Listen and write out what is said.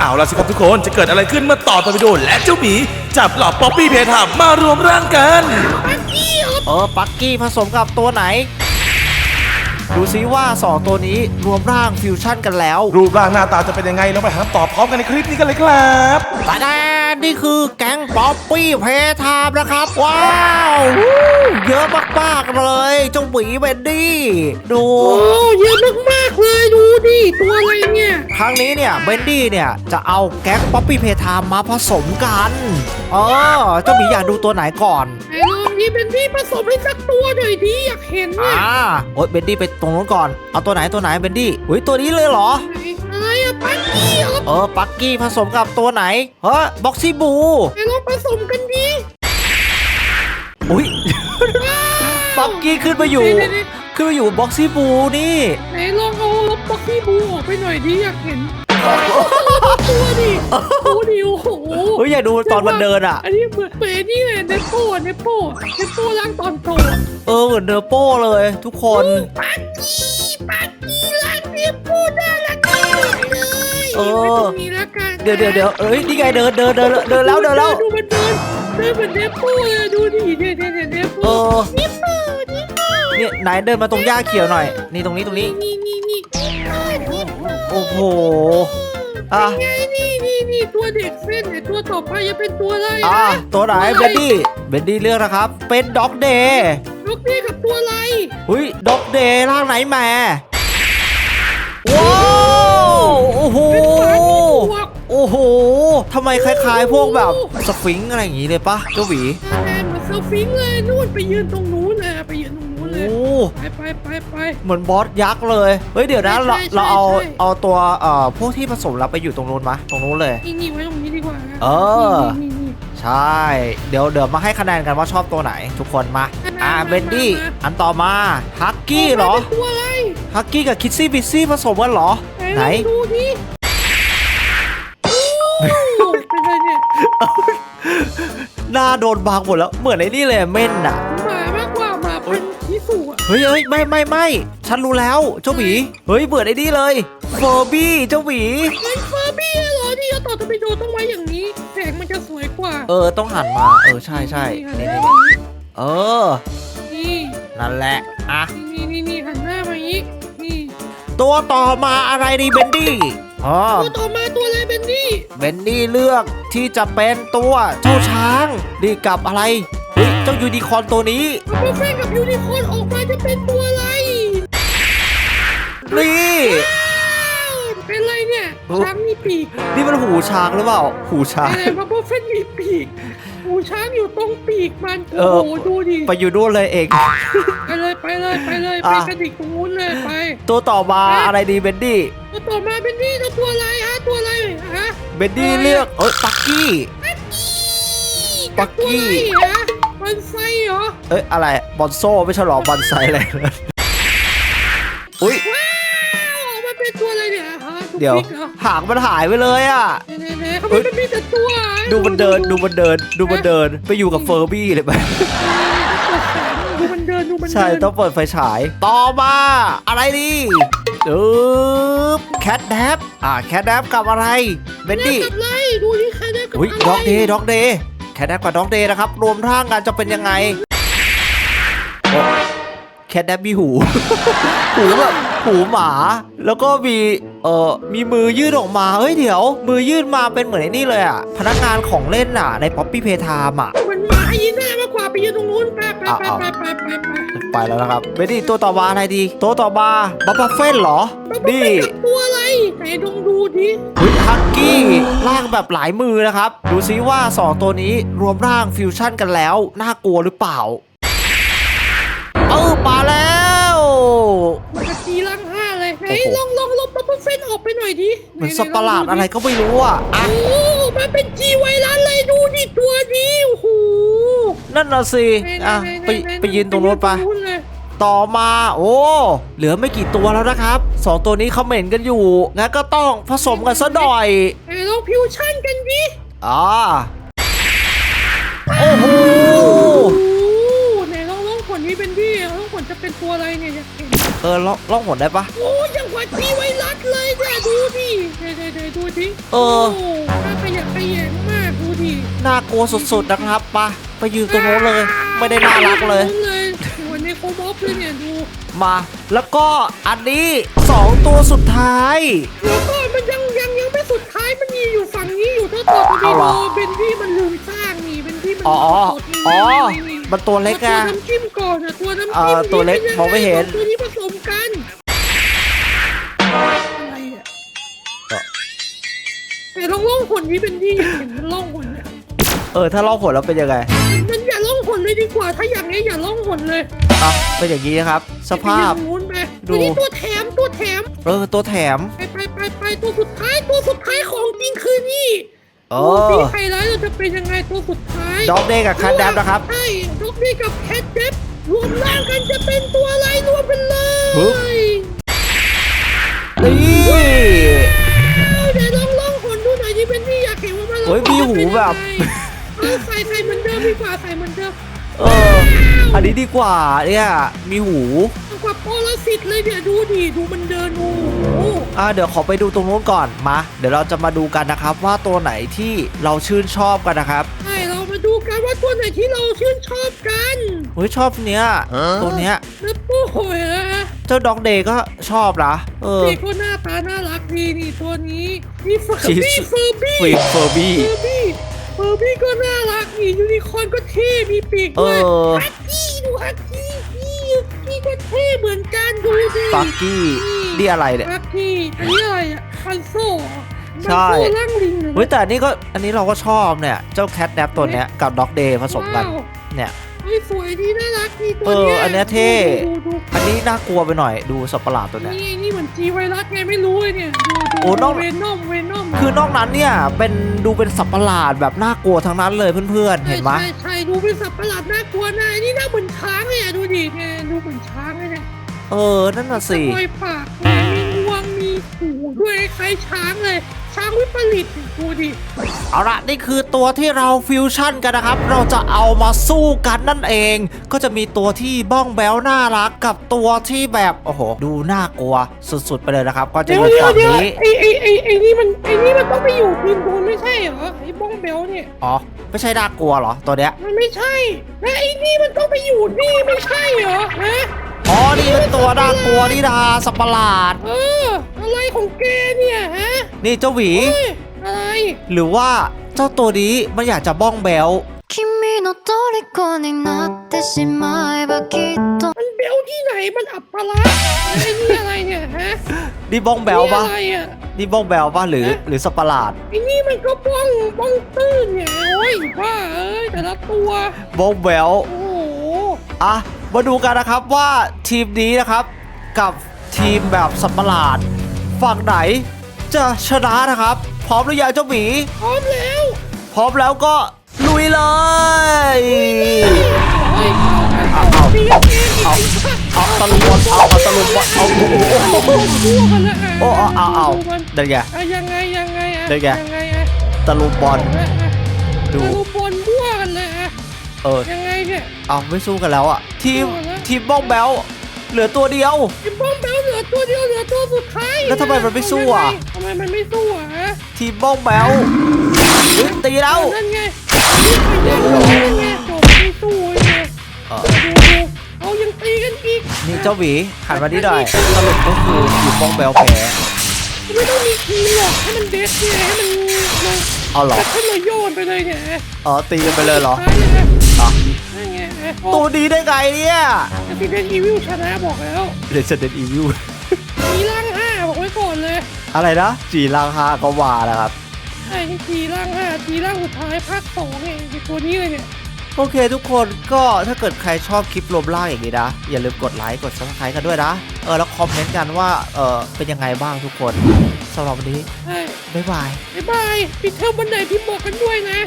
เอาล่ะสิครับทุกคนจะเกิดอะไรขึ้นเมื่อต่อตอร์ปิโดและเจ้าหมีจับเหล่าป๊อปปี้เพทามมารวมร่างกันเออปักกี้ผสมกับตัวไหน ดูซิว่าสองตัวนี้รวมร่างฟิวชั่นกันแล้ว รูปร่างหน้าตาจะเป็นยังไงเราไปหาตอบพร้อมกันในคลิปนี้กันเลยครับตาแด นนี่คือแก๊งป๊อปปี้เพทามนะครับ ว้าววู้เยอะมากๆเลยเจ้าหมีเบนดี้ดูโอ้เยอะมากๆเลยดูดิตัวอะไรเนี่ยครั้งนี้เนี่ยเบนดี้เนี่ยจะเอาแก๊งป๊อปปี้เพทามมาผสมกันเออเจ้าหมีอยากดูตัวไหนก่อนไหนลองนี่เป็นพี่ผสมให้สักตัวหน่อยดิอยากเห็นเนี่ยอ่าโอ๊ยเบนดี้ไปตรงนู้นก่อนเอาตัวไหนตัวไหนเบนดี้อุ้ยตัวนี้เลยเหรอ ไหนอะไรอะปักกี้เหรอเออปักกี้ผสมกับตัวไหนเฮ้ยบ็อกซี่บูไหนลองผสมกันดิอุ้ยปักกี้ขึ้นมาอยู่ไหนไหนขึ้นมาอยู่บ็อกซี่บูนี่ไหนลองเอารถปักกี้บูออกไปหน่อยดิอยากเห็นตัวดิดูดิโอ้โหเฮ้ยอยากดูตอนมันเดินอะ อันนี้เหมือนเหมือนนี่เลยเนปโป้เนปโป้เนปโป้ร่างตอนโตเออเหมือนเนอร์โป้เลย ทุกคนปักกี้ปักกี้ เออ ไว้ตรงนี้ละกันเดี๋ยวเดี๋ยวเดี๋ยวเอ้ยนี่ไงเดินเดินเดินเดินแล้วเดินแล้วดูมันเดินเดินเหมือนเนปโป้เลยดูดิเนี่ยเนี่ยเนี่ยเนปเอโป้อเนปโป้เนปโป้เนี่ยไหนเดินมาตรงหญ้าเขียวหน่อย นี่ตรงนี้ตรงนี้ นี่นี่นี่นี่โอ้โห อะไงนี่นี่นี่ตัวเด็กเส้นเนี่ยตัวต่อไปจะเป็นตัวอะไรอะนะตัวไหนเบนดี้เบนดี้เลือกนะครับ เป็นด็อกเดย์ลูกนี่กับตัวอะไร อุ้ยด็อกเดย์ร่างไหนแม่ว้าวโอ้โหเป็นหมาที่บวก โอ้โหทำไมคล้ายๆ พวกแบบสฟิงค์อะไรอย่างงี้เลยปะเจ้าหวีแทนเหมือนเซลฟิงค์เลยนู่นไปยืนตรงนู้นเลยไปยืนตรงนู้นเลย โอ้ไปไปไปไป เหมือนบอสยักษ์เลย เฮ้ยเดี๋ยวนะเราใช่ใช่เราเอาใช่ เอาตัวเอ่อพวกที่ผสมเราไปอยู่ตรงนู้นมะตรงนู้นเลย นี่นี่ไว้ตรงนี้ดีกว่านะเออนี่นี่ ใช่ เดี๋ยวเดี๋ยวมาให้คะแนนกันว่าชอบตัวไหน ทุกคนมา อ่ามามาเบนดี้มาอันต่อมาฮักกี้เหรอป็นตัวอะไรฮักกี้กับคิดซี่บิซซี่ผสมกันเหรอ ไหน ลองดูดิ หน้าโดนบางหมดแล้ว เหมือนไอ้นี่เลยเม่นอะ หมามากกว่าหมาพันธุ์ที่สุอะเฮ้ยเฮ้ยไม่ไม่ไม่ฉันรู้แล้ว เจ้าหมี เฮ้ยเบื่อไอ้นี่เลยเฟอร์บี้เจ้าหมีเป็นเฟอร์บี้เหรอที่เอาต่อทอร์ปิโดต้องไว้อย่างนี้แสงมันจะสวยกว่าเออ ต้องหันมา เออ ใช่ใช่นี่นี่หันหนี่น้ามาอย่างนี้เออ นี่นั่นแหละอะ นี่นี่นี่หันหน้ามาอย่างนี้นี่ตัวต่อมาอะไรดีเบนดี้อ๋อตัวต่อมาตัวอะไรเบนนี่ เบนดี้เลือก ที่จะเป็นตัวเจ้าช้างดีกับอะไรเฮ้ยเจ้ายูนิคอร์นตัวนี้พอเฟนกับยูนิคอร์นออกมาจะเป็นตัวอะไร นี่อ้าวเป็นอะไรเนี่ยโอ้ช้างมีปีกนี่มันหูช้างหรือเปล่า หูช้างอะไรพอเฟนมีปีก หูช้างอยู่ตรงปีกมันเอโอ้อโหดูดิไปอยู่นู่นเลยเองไปเลยไปเลยไปเลยอะไปกระดิกตรงนู้นเลยไป ตัวต่อมาอะไรดีเบนดี้ตัวต่อมาเป็นนี่ตัวอะไรฮะตัวอะไรฮะ เบนดี้เลือกเอ้ยปักกี้ ปักกี้ตัวอะไรฮะมันไซเหรอเอ้ยอะไรบอลโซ่ไม่ใช่หรอบอลไซอะไรนะอุ้ยว้าวมันเป็นตัวอะไรเนี่ยฮะตุ๊กเดี๋ยวติ๊กเหรอหางมันหายไปเลยอะ เน่ๆๆเขาไม่มีแต่ตัวดูมันเดินดูมันเดินดูมันเดินไปอยู่กับเฟอร์บี้เลยไปดูมันเดินดูมันเดินใช่ต้องเปิดไฟฉาย ต่อมา อะไรดี อึ๊บแคทแดบอ่าแคทแดบกับอะไรเบนแลกดี้กับอะไรดูที่ใครได้กับอุ้ยอะไรด็อกเดย์ด็อกเดย์แคทแดบกับด็อกเดย์นะครับ รวมร่างกันจะเป็นยังไงแคทแดบมีหู หูแบบ หูหมา แล้วก็มีเอ่อมีมือยื่นออกมาเฮ้ยเดี๋ยว มือยื่นมาเป็นเหมือนไอ้นี่เลยอะพนักงานของเล่นอะในป๊อปปี้เพทามอะมันหมายีหน้ามากกว่าไปยืนตรงนู้นไปไปอ้าวไปอ้าวไปไปไปไปไปแล้วนะครับเบนดี้ตัวต่อมาอะไรดีตัวต่อมาบัฟฟาเฟนเหรอนี่กับตัวอะไรไหนลองดูดิเฮ้ยฮักกี้ร่างแบบหลายมือนะครับ ดูซิว่า2ตัวนี้รวมร่างฟิวชั่นกันแล้ว น่ากลัวหรือเปล่า เออมาแล้ว โอ้โหลองลองลบบับเบิ้ลเฟนออกไปหน่อยดิเหมือนสัตว์ประหลาดอะไรก็ไม่รู้อะอะโอ้มันเป็นจีไวรัสเลยดูดิตัวนี้โอ้โหนั่นน่ะสิอะไปไปยืนตรงโน้นไปยืตรงเลยต่อมาโอ้เหลือไม่กี่ตัวแล้วนะครับสองตัวนี้เขาเหม็นกันอยู่งั้นก็ต้องผสมกันซะหน่อยไหนลองฟิวชั่นกันดิอ่าโอ้โหโอ้ไหนลองลองผลนี้เป็นดิลองผลจะเป็นตัวอะไรเนี่ยอยากเห็น เออล่องล่องหนได้ปะโอ้ยังกว่าจีไวรัสเลยเนี่ยดูดิเดี๋ยวเดี๋ยวเดี๋ยวดูดิเออ โน่าขยะแขยงมากดูดิน่ากลัวสุดๆนะครับไปะไปยืนตรงโน้นเลย ไม่ได้น่ารักเลยโน้นเลยหัวในโคบอฟเลยเนี่ยดูมาแล้วก็อันนี้สองตัวสุดท้ายเดี๋ยวก่อนมันยังยังยังไม่สุดท้ายมันมีอยู่ฝั่งนี้อยู่ถ้าต่อไปเอาเหรอเบนที่มันลืมสร้างนี่เบนที่มันอ๋อลืมอ๋อสดมันตัวเล็กตัวอะน้ำจิ้มก่อนอะตัวน้ำเอ่จิ้มอตัวเล็กป็นยังมองไม่เห็น ตัวนี้ผสมกัน แต่ลองล่องหนนี้เป็นที่อยากเห็นมันล่องหนเนี่ยเออถ้าลอกผลแล้วเป็นยังไงมันอย่าล่องหนเลยดีกว่า ถ้าอย่างนี้อย่าล่องหนเลยอะเป็นอย่างนี้นะครับ สภาพ ไปยืนนู้นไปดูตัวนี้ตัวแถมตัวแถมเออตัวแถมไปไปไปไปตัวสุดท้ายตัวสุดท้ายของจริงคือนี่เอดูสิอไฮไลท์เราจะเป็นยังไงตัวสุดท้าย ด็อกเดย์กับคันแดมนะครับ ใช่ด็อกนี่กับแคทเจ็บรวมร่างกันจะเป็นตัวอะไรรวมเป็นเลฮึบยนี่ แบบ เออใส่ใส่เหมือนเดิมดีกว่าใส่เหมือนเดิมเออ อันนี้ดีกว่าเนี่ยมีหู เอากว่าปรสิตเลยเนี่ยดูดิดูมันเดินโอ้โหอ่าเดี๋ยวขอไปดูตรงนู้นก่อนมา เดี๋ยวเราจะมาดูกันนะครับ ว่าตัวไหนที่เราชื่นชอบกันนะครับ ใช่ ตัวไหนที่เราชื่นชอบกันเฮ้ยชอบเนี้ยตัวเนี้ยแล้วโอ้โหนะเจ้าด็อกเดย์ก็ชอบนะเออเด็กก็หน้าตาน่ารักดีนี่ตัวนี้นี่เฟอร์ชีบี้สเฟอร์บี้ฟิกเฟอร์บี้เฟอร์บี้เฟอร์บี้ก็น่ารักนี่ยูนิคอร์นก็เท่มีปีกด้วยเออฮักกี้ดูฮักกี้นี่ฮักกี้ก็เท่เหมือนกันดูดิฟักกี้นี่อะไรเนี่ยฮักกี้อันนี้อะไรอะคันโซ่เหรอ ใช่มันโซ่ร่างลิงหรอเฮ้ยแต่อันนี้ก็อันนี้เราก็ชอบเนี่ย เจ้าแคทแนปตัวเนี้ยกับด็อกเดย์ผสมกัน ว้าวเนี่ย เฮ้ยสวยดีน่ารักดีตัวเออเนี้ยอันเนี้ยเท่ ดูดูอันนี้น่ากลัวไปหน่อยดูสัตว์ประหลาดตัวเนี้ย นี่นี่เหมือนจีไวรัสไงไม่รู้เลยเนี่ยดูโอ้ดูนอก เวนอมเวนอมคือนอกนั้นเนี่ยเป็นดูเป็นสัตว์ประหลาดแบบน่ากลัวทั้งนั้นเลยเพื่อนๆ เห็นไหมใช่ใช่ดูเป็นสัตว์ประหลาดน่ากลัวนะนี่หน้าเหมือนช้างเลยอะดูดิเนี่ยดูเหมือนช้างเลยเนี่ยเออ นั่นน่ะสิ รอยปากเนี่ยมีงวงมีหูด้วยคล้ายช้างเลย ช้างวิปริตดูดิ เอาละนี่คือตัวที่เราฟิวชั่นกันนะครับ เราจะเอามาสู้กันนั่นเอง ก็จะมีตัวที่บ้องแบ้วน่ารักกับตัวที่แบบโอ้โหดูน่ากลัวสุดๆไปเลยนะครับ ก็จะเดี๋อยวยู่เดี๋ยวฝั่งเดี๋ยวนี้ไอ้ไอ้ไอ้ไอ้นี่มันไอ้นี่มันต้องไปอยู่ทีมโดนไม่ใช่เหรอไอ้บ้องเบลเนี่ยอ๋อไม่ใช่น่ากลัวเหรอตัวเนี้ยมันไม่ใช่และไอ้นี่มันต้องไปอยู่นี่ไม่ใช่เหรอฮะ อ๋อ นี่เป็นตัวน่ากลัวนี่ดาสัตว์ประหลาด เออ อะไรของแกเนี่ยฮะ นี่เจ้าหวี เฮ้ยอะไร หรือว่าเจ้าตัวนี้มันอยากจะบ้องแบ้ว 君の虜になってしまえばきっと มันเบลที่ไหนมันอับปะละไอ้นี่อะไรเนี่ยฮะ นี่บ้องแบ้วปะ นี่อะไรอ่ะ นี่บ้องแบ้วปะหรือ หรือสัตว์ประหลาด ไอ้นี่มันก็บ้องบ้องตื้นเนี่ยโอ้ยบ้าเอ้ยแต่ละตัว บ้องแบ้ว โอ้โห อ่ะ มาดูกันนะครับว่าทีมนี้นะครับกับทีมแบบสัตว์ประหลาด ฝั่งไหนจะชนะนะครับ พร้อมหรือยังเจ้าหมี พร้อมแล้ว พร้อมแล้วก็ลุยเลยเฮ้ยเอาเอาตีกันเองอีกเอาไอ้สัตว์เอาตะลุมบอลเอาเอาตะลุมบอลเอาโอ้โหมั่วกันละอะโอ้เอาเอาเอาดูมันเดี๋ยวไงอะยังไงยังไงอะได้ไงยังไงอะตะลุมบอลอะอะดูดูบอลมั่วกันเลยอะเออยังไง เนี่ยเอาไม่สู้กันแล้วอะ ทีมสู้กันแล้วทีมบ้องแบ้วเหลือตัวเดียว ไอ้บ้องเบลเหลือตัวเดียวเหลือตัวสุดท้ายแล้วทำไมมันไม่สู้อะ ทำไมมันไม่สู้อะฮะทีมบ้องแบ้วเฮ้ยตีแล้ว นั่นไงนี่ไปยังนั่นไงจบไม่สู้ไงเออ ดูดูเอายังตีกันอีกนี่เจ้าหวีหันมานี่หน่อยสรุปก็คือทีมบ้องแบ้วแพ้ไม่ต้องมีคีย์หรอกให้มันเดสเนี่ยให้มันเลยเอาเหรอให้มันโยนไปเลยเนี่ยอ๋อตีกันไปเลยเหรอ ตายเลยนะอะ นั่นไงตัวดีได้ไงเนี่ยซีเดนอีวิลชนะบอกแล้ว Resident Evil จีร่างห้าบอกไว้ก่อนเลย อะไรนะจีรังฮาก็ว่านะครับไอ้จีร่างห้าจีร่างสุดท้ายภาคสองเองไอ้ตัวนี้เลยเนี่ยโอเคทุกคนก็ถ้าเกิดใครชอบคลิปรวมล่างอย่างนี้นะ อย่าลืมกดไลค์กด subscribe กันด้วยนะ เออ แล้วคอมเมนต์กันว่า เออเป็นยังไงบ้างทุกคนสำหรับวันนี้ใช่บ๊ายบาย บ๊ายบายปิดเทอมวันไหนพี่บอกกันด้วยนะ